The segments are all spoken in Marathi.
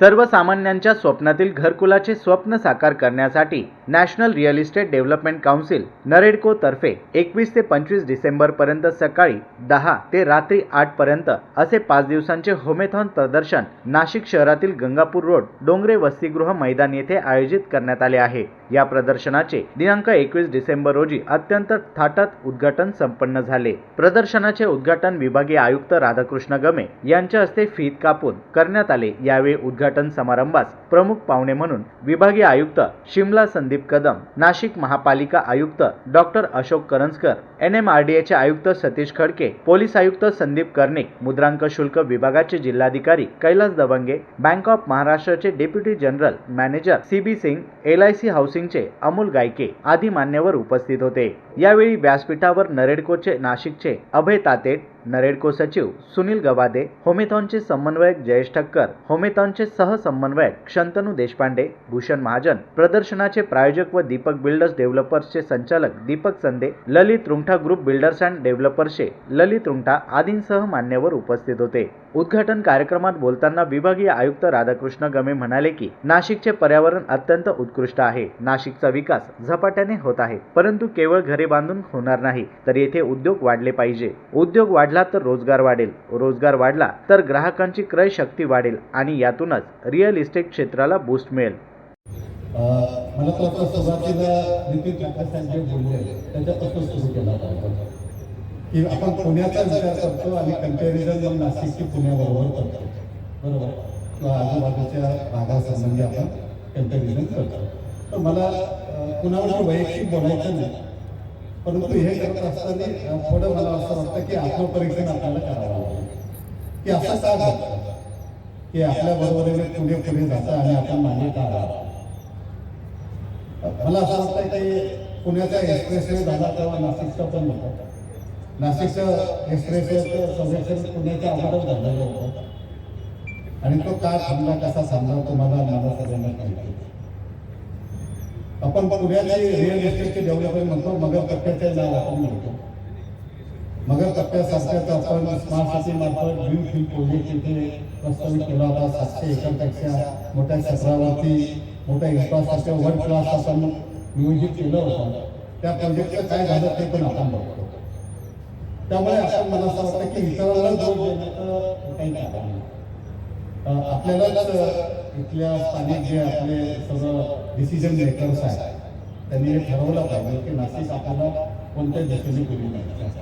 सर्वसामान्यांच्या स्वप्नातील घरकुलाचे स्वप्न साकार करण्यासाठी national real estate development council NAREDCO तर्फे एकवीस ते पंचवीस डिसेंबर पर्यंत सकाळी दहा ते रात्री आठ पर्यंत असे पाच दिवसांचे होमेथॉन प्रदर्शन नाशिक शहरातील गंगापूर रोड डोंगरे वसतिगृह मैदान येथे आयोजित करण्यात आले आहे. या प्रदर्शनाचे दिनांक एकवीस डिसेंबर रोजी अत्यंत थाटात उद्घाटन संपन्न झाले. प्रदर्शनाचे उद्घाटन विभागीय आयुक्त राधाकृष्ण गमे यांच्या हस्ते फीत कापून करण्यात आले. यावेळी उद्घाटन समारंभास प्रमुख पाहुणे म्हणून विभागीय आयुक्त शिमला संदीप कदम नाशिक महापालिका आयुक्त doctor Ashok Karanjkar N M R D एचे आयुक्त सतीश खडके पोलीस आयुक्त संदीप कर्णिक मुद्रांक शुल्क विभागाचे जिल्हाधिकारी कैलास दबंगे बँक ऑफ महाराष्ट्राचे deputy general manager C B Singh L I C हाऊसिंगचे Amol Gayke आदी मान्यवर उपस्थित होते. यावेळी व्यासपीठावर नरेडकोचे नाशिकचे अभय तातेट नरेडको सचिव सुनील गवादे होमेथॉनचे समन्वयक जयेश ठक्कर होमेथॉनचे सहसमन्वयक शंतनू देशपांडे भूषण महाजन प्रदर्शनाचे प्रायोजक व दीपक बिल्डर्स डेव्हलपर्सचे संचालक Deepak Sande Lalit Rungtha group builders and डेव्हलपर्सचे Lalit Rungtha आदींसह मान्यवर उपस्थित होते. उद्घाटन कार्यक्रमात बोलताना विभागीय आयुक्त राधाकृष्ण गमे म्हणाले की नाशिकचे पर्यावरण अत्यंत उत्कृष्ट आहे. नाशिकचा विकास झपाट्याने होत आहे परंतु केवळ घरे बांधून होणार नाही तर येथे उद्योग वाढले पाहिजे. उद्योग वाढ वाढला तर रोजगार वाढेल. रोजगार वाढला तर ग्राहकांची क्रय शक्ती वाढेल आणि यातूनच रिअल इस्टेट क्षेत्राला बूस्ट मिळेल. मला तर वाटतं सुरुवातीला नितीन काकासाहेब जे बोलले त्याच्यापासून सुरू केला पाहिजे की आपण पुण्याचा विचार करतो आणि कंपॅरिझन मग नाशिकची पुण्याबरोबर करतो. बरोबर? किंवा आजूबाजूच्या भागासंबंधी आपण कंपॅरिझन करतो. तर मला कुणावर वैयक्तिक बोलायचं नाही. परंतु हे करत असताना अं, थोडं मला असं वाटतं की आत्मपरीक्षण आपल्याला करावं लागेल. की असं का घडतं की आपल्या बरोबरीने पुढे पुढे जातं आणि आपण मागे का मला असं वाटतं की पुण्याचा एक्सप्रेसवे झाला तेव्हा नाशिकचं पण होतं. नाशिकचं एक्सप्रेसवेचं संरक्षण पुण्याच्या अगोदर झालेलं होतं. आणि तो का थांबला कसा थांबला तुम्हाला मला सगळ्यांना माहिती आपण पण पुण्याची रिअल इस्टेटचे डेव्हलपमेंट म्हणतो मगर टप्प्याचे नाव आपण म्हणतो. मगर टप्प्यासारख्याच आपण स्मार्ट सिटी मार्फत ग्रीन फील्ड प्रोजेक्ट इथे प्रस्तावित केला होता. सातशे एकरपेक्षा मोठ्या क्षेत्रावरती मोठ्या इन्फ्रास्ट्रक्चर वर्ल्ड क्लास आपण नियोजित केलं होतं. त्या प्रोजेक्टचं काय झालं ते पण आपण बघतो. त्यामुळे आपण मला असं वाटतं की इतरांना जोड देण्याचं काही कारण नाही. आपल्यालाच इथल्या स्थानिक जे आपले सर्व डिसिजन मेकर्स आहेत त्यांनी हे ठरवलं पाहिजे की नाशिक आपल्याला कोणत्या दिशेने पुढे न्यायचं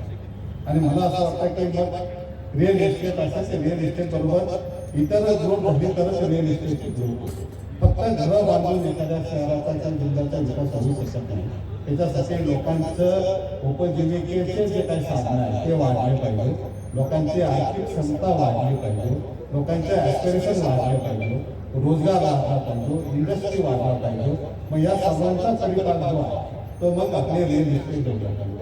आणि मला असं वाटतं की मग रिअल इस्टेट असेल तर रिअल इस्टेट बरोबर इतर ग्रोथ झाली तरच रिअल इस्टेटची ग्रोथ होते फक्त घरं बांधून एखाद्या शहराचा त्या जिल्ह्याचा विकास होऊ शकत नाही त्याच्यासाठी लोकांचं उपजीविकेचे जे काही साधनं आहेत ते वाढले पाहिजे. लोकांची आर्थिक क्षमता वाढली पाहिजे. लोकांचे ॲस्पिरेशन वाढायला पाहिजे. रोजगार वाढला पाहिजे. इंडस्ट्री वाढला पाहिजे. मग या सर्वांचा परिणाम जो आहे तो मग आपले रिअल इस्टेट डेव्हलप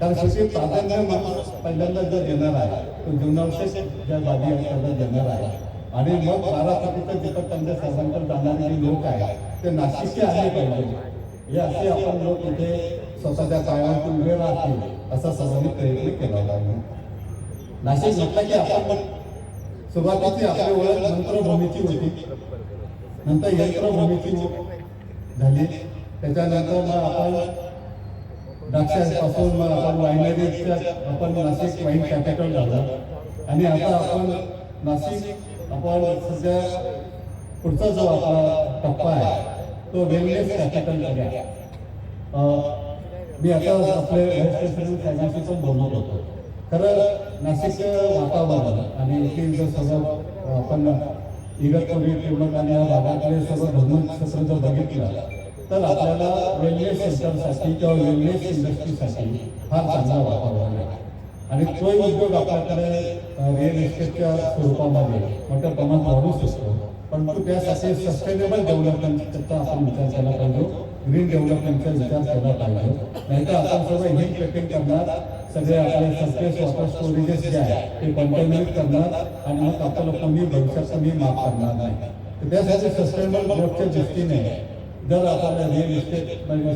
कारण शेवटी प्राधान्य माणूस पहिल्यांदा जर देणार आहे तो जीवनावश्यक ज्या जागी आहेत त्यांना देणार आहे. आणि मग बारा जिथं त्यांच्या सर्वांकडे जाणारे लोक आहेत ते नाशिकचे आले पाहिजे. हे असे आपण लोक इथे स्वतःच्या पायावरती उभे राहतील असा सर्वांनी प्रयत्न केला पाहिजे. नाशिक म्हटलं की आपण पण सुरुवातीची आपली ओळख मंत्रभूमीची होती. नंतर यंत्रभूमीची झाली. त्याच्यानंतर मग आपण द्राक्षापासून मग आपण वायनरीच्या आपण नाशिक वाईन कॅपिटल झालं. आणि आता आपण नाशिक आपण सध्या पुढचा जो आपला टप्पा आहे तो वेलनेस कॅपिटल करूया मी आता आपले व्हाईस प्रेसिडेंट साहेबांशी पण बोलत होतो. खरं नाशिकचं वातावरण आणि येथील सगळं अं, आपण इगतपुरी किंमत आणि या भागातले सगळं धर्मक्षेत्र जर बघितलं तर आपल्याला वेलनेस सेंटरसाठी किंवा वेलनेस इंडस्ट्रीसाठी फार चांगला वातावरण आहे. आणि तो उद्योग आपल्याकडे रिअल इस्टेटच्या स्वरूपामध्ये मोठ्या प्रमाणात वाढू शकतो. पण मग त्यासाठी सस्टेनेबल डेव्हलपमेंटचा आपण विचार केला पाहिजे. ग्रीन डेव्हलपमेंटचा विचार केला पाहिजे. नाहीतर आपण सर्व हे ट्रेकिंग करणार सगळे आपले सगळे स्वतः स्टोरेजेस जे आहे ते कंटेनमेंट करणार आणि मग आपल्याला लोकांनी भविष्यात कमी माफ करणार नाही. तर त्यासाठी सस्टेनेबल ग्रोथच्या दृष्टीने जर आपल्याला रिअल इस्टेट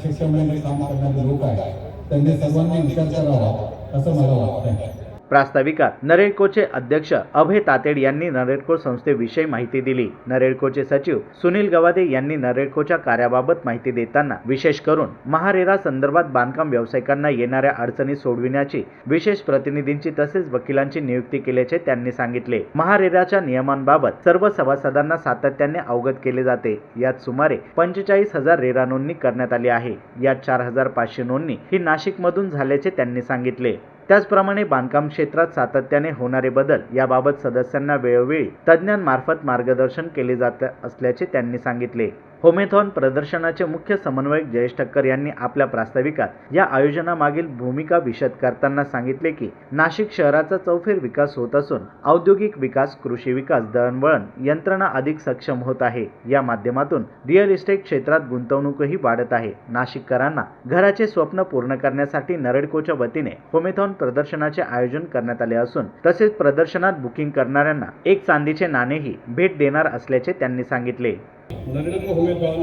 सेक्टरमध्ये काम करणारे लोक आहेत त्यांनी सर्वांनी विचार करावा असं मला वाटतं प्रास्ताविकात नरेडकोचे अध्यक्ष अभय तातेड यांनी नरेडको संस्थेविषयी माहिती दिली. नरेडकोचे सचिव सुनील गवादे यांनी नरेडकोच्या कार्याबाबत माहिती देताना विशेष करून महारेरा संदर्भात बांधकाम व्यावसायिकांना येणाऱ्या अडचणी सोडविण्याची विशेष प्रतिनिधींची तसेच वकिलांची नियुक्ती केल्याचे त्यांनी सांगितले. महारेराच्या नियमांबाबत सर्व सभासदांना सातत्याने अवगत केले जाते. यात सुमारे पंचेचाळीस हजार रेरा नोंदणी करण्यात आली आहे. यात चार हजार पाचशे नोंदणी ही नाशिकमधून झाल्याचे त्यांनी सांगितले. त्याचप्रमाणे बांधकाम क्षेत्रात सातत्याने होणारे बदल याबाबत सदस्यांना वेळोवेळी तज्ज्ञांमार्फत मार्गदर्शन केले जात असल्याचे त्यांनी सांगितले. होमेथॉन प्रदर्शनाचे मुख्य समन्वयक जयेश ठक्कर यांनी आपल्या प्रास्ताविकात या आयोजनामागील भूमिका विशद करताना सांगितले की नाशिक शहराचा चौफेर विकास होत असून औद्योगिक विकास कृषी विकास दळणवळण यंत्रणा अधिक सक्षम होत आहे. या माध्यमातून रिअल इस्टेट क्षेत्रात गुंतवणूकही वाढत आहे. नाशिककरांना घराचे स्वप्न पूर्ण करण्यासाठी नरडकोच्या वतीने होमेथॉन प्रदर्शनाचे आयोजन करण्यात आले असून तसेच प्रदर्शनात बुकिंग करणाऱ्यांना एक चांदीचे नाणेही भेट देणार असल्याचे त्यांनी सांगितले. नरेंद्र होमेथॉन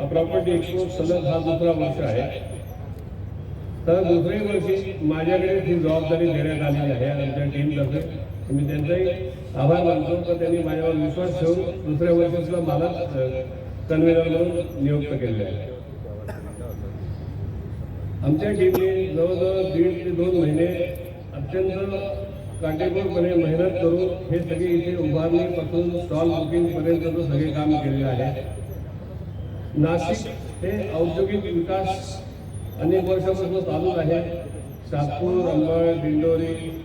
हा प्रॉपर्टी एक्सपो सलग हा दुसरा वर्ष आहे. तर दुसऱ्या वर्षी माझ्याकडे ही जबाबदारी देण्यात आलेली आहे आमच्या टीमतर्फे मी त्यांचाही आभार मानतो. तर त्यांनी माझ्यावर विश्वास ठेवून दुसऱ्या वर्षी सुद्धा मला कन्व्हेनर म्हणून नियुक्त केले आहे. आमच्या टीमने जवळजवळ दीड ते दोन महिने अत्यंत काटेपूरपणे मेहनत करून हे सगळे इथे उभारणीपासून स्टॉल बुकिंग पर्यंत सगळे काम केलेले आहे. नाशिक हे औद्योगिक विकास अनेक वर्षापासून चालूच आहे. सातपूर अंबळ दिंडोरी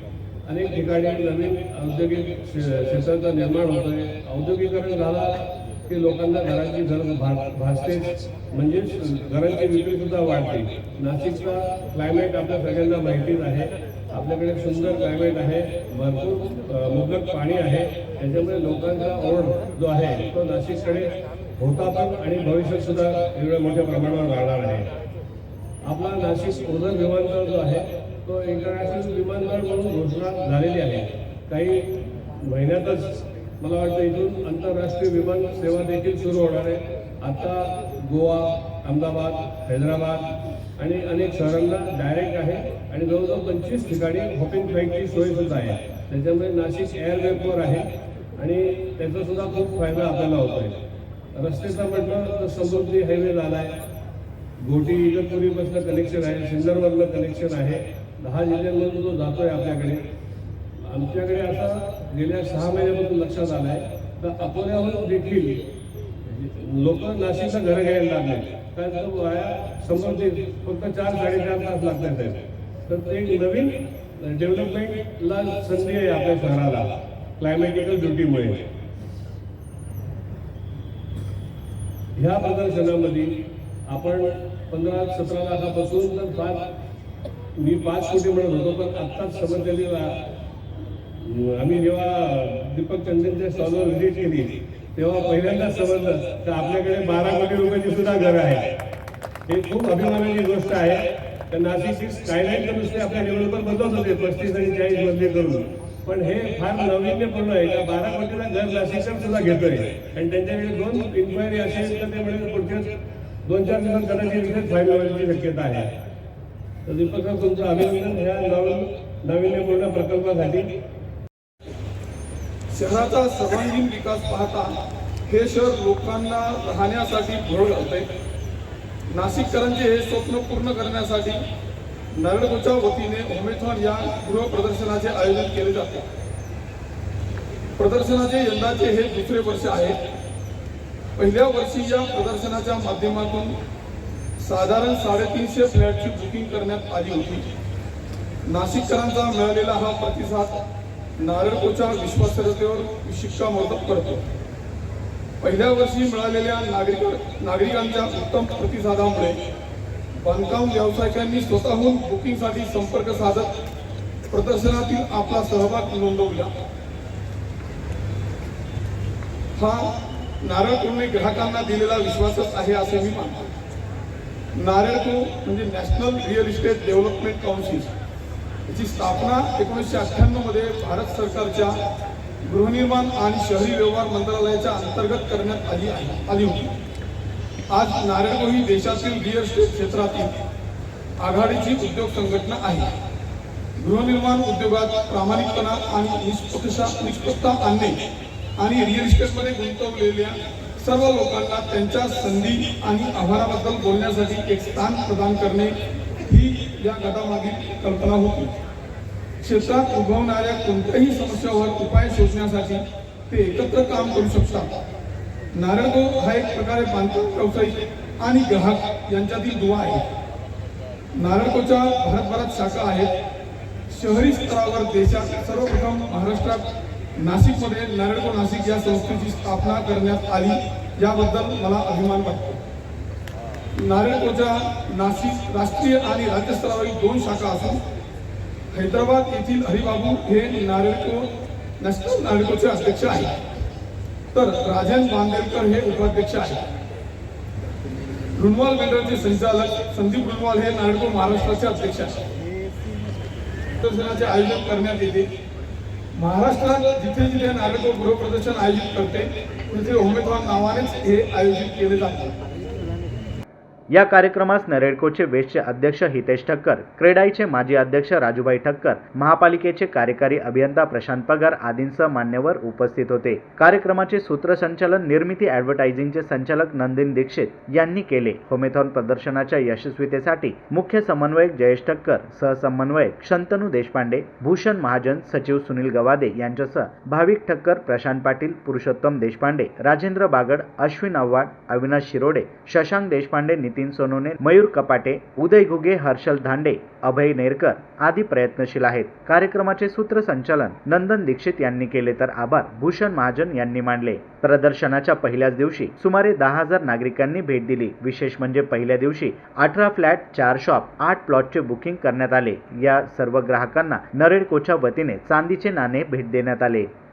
अनेक ठिकाणी नवीन औद्योगिक क्षे- क्षेत्राचं निर्माण होत आहे औद्योगिकरण झाला की लोकांना घरांची घर भा- म्हणजेच घरांची विक्रीसुद्धा वाढते. नाशिकचा क्लायमेट आपल्या सगळ्यांना माहितीच आहे. आपल्याकडे सुंदर क्लायमेट आहे भरपूर मुबलक पाणी आहे त्याच्यामुळे लोकांचा ओढ जो आहे तो नाशिककडे होता पण आणि भविष्यात सुद्धा एवढ्या मोठ्या प्रमाणावर राहणार आहे. आपला नाशिक ओझर विमानतळ जो आहे तो इंटरनॅशनल विमानतळ म्हणून घोषणा झालेली आहे. काही महिन्यातच मला वाटतं इथून आंतरराष्ट्रीय विमान सेवा देखील सुरू होणार आहे. आता गोवा अहमदाबाद हैदराबाद आणि अनेक शहरांना डायरेक्ट आहे. आणि जवळजवळ पंचवीस ठिकाणी हॉपिंग फ्लाईटची सोय सुद्धा आहे. त्याच्यामुळे नाशिक एअरवेपवर आहे. आणि त्याचा सुद्धा खूप फायदा आपल्याला होतो आहे रस्त्याचा म्हटलं तर समृद्धी हायवे झाला आहे. गोटी इगतपुरीपासून कनेक्शन आहे. सिंदरवरलं कनेक्शन आहे. दहा जिल्ह्यांमधून जो आहे आपल्याकडे. आमच्याकडे आता गेल्या सहा महिन्यापासून लक्षात आलं आहे तर अकोल्याहून देखील लोक नाशिकचं घरं घ्यायला लागले कारण वाया संबंधित फक्त चार साडेचार तास लागतात आहेत. तर ते एक नवीन डेव्हलपमेंटला संधी आहे आपल्या शहराला क्लायमॅटिकल ड्युटीमुळे ह्या प्रदर्शनामध्ये आपण पंधरा सतरा लाखापासून तर पाच मी पाच कोटी म्हणत होतो पण आत्ताच समजलेली आम्ही जेव्हा दीपक चंदनच्या स्टॉलवर व्हिजिट केली तेव्हा पहिल्यांदाच समजलं तर आपल्याकडे बारा कोटी रुपयाची सुद्धा घर आहे हे खूप अभिमानाची गोष्ट आहे. तर नाशिक स्कायलाईन तर नुसते आपल्या डेव्हलपर बदलत होते पस्तीस आणि चाळीस मधले करून. पण हे फार नाविन्यपूर्ण आहे. का बारा कोटीला घर नाशिककर सुद्धा घेतोय. आणि त्यांच्याकडे दोन इन्क्वायरी असेल तर ते म्हणजे पुढच्या दोन चार दिवसात कदाचित इथेच फायदा होण्याची शक्यता आहे. तर दीपक सर तुमचं अभिनंदन ह्या नवीन नाविन्यपूर्ण प्रकल्पासाठी. शहराचा सर्वांगीण विकास पाहता हे शहर लोकांना राहण्यासाठी भर घालते. नाशिककरांचे हे स्वप्न पूर्ण करण्यासाठी नारळगोच्या वतीने ओमेथॉन या गृह प्रदर्शनाचे आयोजन केले जाते. प्रदर्शनाचे यंदाचे हे दुसरे वर्ष आहे. पहिल्या वर्षी या प्रदर्शनाच्या माध्यमातून साधारण साडेतीनशे फ्लॅटची बुकिंग करण्यात आली होती. नाशिककरांचा मिळालेला हा प्रतिसाद नारळकोच्या विश्वासार्हतेवर शिक्कामोर्तब करतो. पहिल्या वर्षी मिळालेल्या नागरिक नागरिकांच्या उत्तम प्रतिसादामुळे बांधकाम व्यावसायिकांनी स्वतःहून बुकिंगसाठी संपर्क साधत प्रदर्शनातील आपला सहभाग नोंदवला. हा नारळ नारळपूरने ग्राहकांना दिलेला विश्वासच आहे असे मी मानतो. नारळ म्हणजे national real estate development council. याची स्थापना एकोणीसशे अठ्ठ्याण्णवमध्ये भारत सरकारच्या गृहनिर्माण आणि शहरी व्यवहार मंत्रालयाच्या अंतर्गत करण्यात आली आली होती. आज नारायणगाव ही देशातील रिअल इस्टेट क्षेत्रातील आघाडीची उद्योग संघटना आहे. गृहनिर्माण उद्योगात प्रामाणिकपणा आणि निष्पक्षता निष्पक्षता आणणे आणि रिअल इस्टेटमध्ये गुंतवलेल्या सर्व लोकांना त्यांच्या संधी आणि आव्हानाबद्दल बोलण्यासाठी एक स्थान प्रदान करणे ही या गटामागील कल्पना होती. क्षेत्रात उद्भवणाऱ्या कोणत्याही समस्यावर उपाय शोधण्यासाठी ते एकत्र काम करू शकतात. नारळगो हा एक प्रकारे बांधकाम व्यावसायिक आणि ग्राहक यांच्यातील दुवा आहे. नारळकोच्या भारतभरात शाखा आहेत. शहरी स्तरावर देशात सर्वप्रथम महाराष्ट्रात नाशिकमध्ये नारळको नाशिक या संस्थेची स्थापना करण्यात आली याबद्दल मला अभिमान वाटतो. नारळकोच्या नाशिक राष्ट्रीय आणि राज्यस्तरावरील दोन शाखा असून हैदराबाद येथील हरिबाबू हे नारळको नॅशनल नारळकोचे अध्यक्ष आहेत. तर राजन बांदेलकर हे उपाध्यक्ष आहेत. रुणवाल मंडळाचे संचालक संदीप रुणवाल हे नारळको महाराष्ट्राचे अध्यक्ष आहेत. प्रदर्शनाचे आयोजन करण्यात येते. महाराष्ट्रात जिथे जिथे नारळको गृहप्रदर्शन आयोजित करते तिथे उमेदवार नावानेच हे आयोजित केले जाते. या कार्यक्रमास नरेडकोचे वेस्टचे अध्यक्ष हितेश ठक्कर क्रेडाईचे माजी अध्यक्ष राजूबाई ठक्कर महापालिकेचे कार्यकारी अभियंता प्रशांत पगार आदींसह मान्यवर उपस्थित होते. कार्यक्रमाचे सूत्रसंचालन निर्मिती ॲडव्हर्टायझिंगचे संचालक नंदिन दीक्षित यांनी केले. होमेथॉन प्रदर्शनाच्या यशस्वीतेसाठी मुख्य समन्वयक जयेश ठक्कर सहसमन्वयक शंतनू देशपांडे भूषण महाजन सचिव सुनील गवादे यांच्यासह भाविक ठक्कर प्रशांत पाटील पुरुषोत्तम देशपांडे राजेंद्र बागड अश्विन आव्हाड अविनाश शिरोडे शशांक देशपांडे नितीन सोनोने मयूर कपाटे उदय घुगे हर्षल धांडे अभय नेरकर आदी प्रयत्नशील आहेत. कार्यक्रमाचे सूत्रसंचालन नंदन दीक्षित यांनी केले तर आभार. भूषण महाजन यांनी मानले प्रदर्शनाच्या पहिल्याच दिवशी सुमारे दहा हजार नागरिकांनी भेट दिली. विशेष म्हणजे पहिल्या दिवशी अठरा फ्लॅट चार शॉप आठ प्लॉटचे बुकिंग करण्यात आले. या सर्व ग्राहकांना नरेडकोच्या वतीने चांदीचे नाणे भेट देण्यात आले.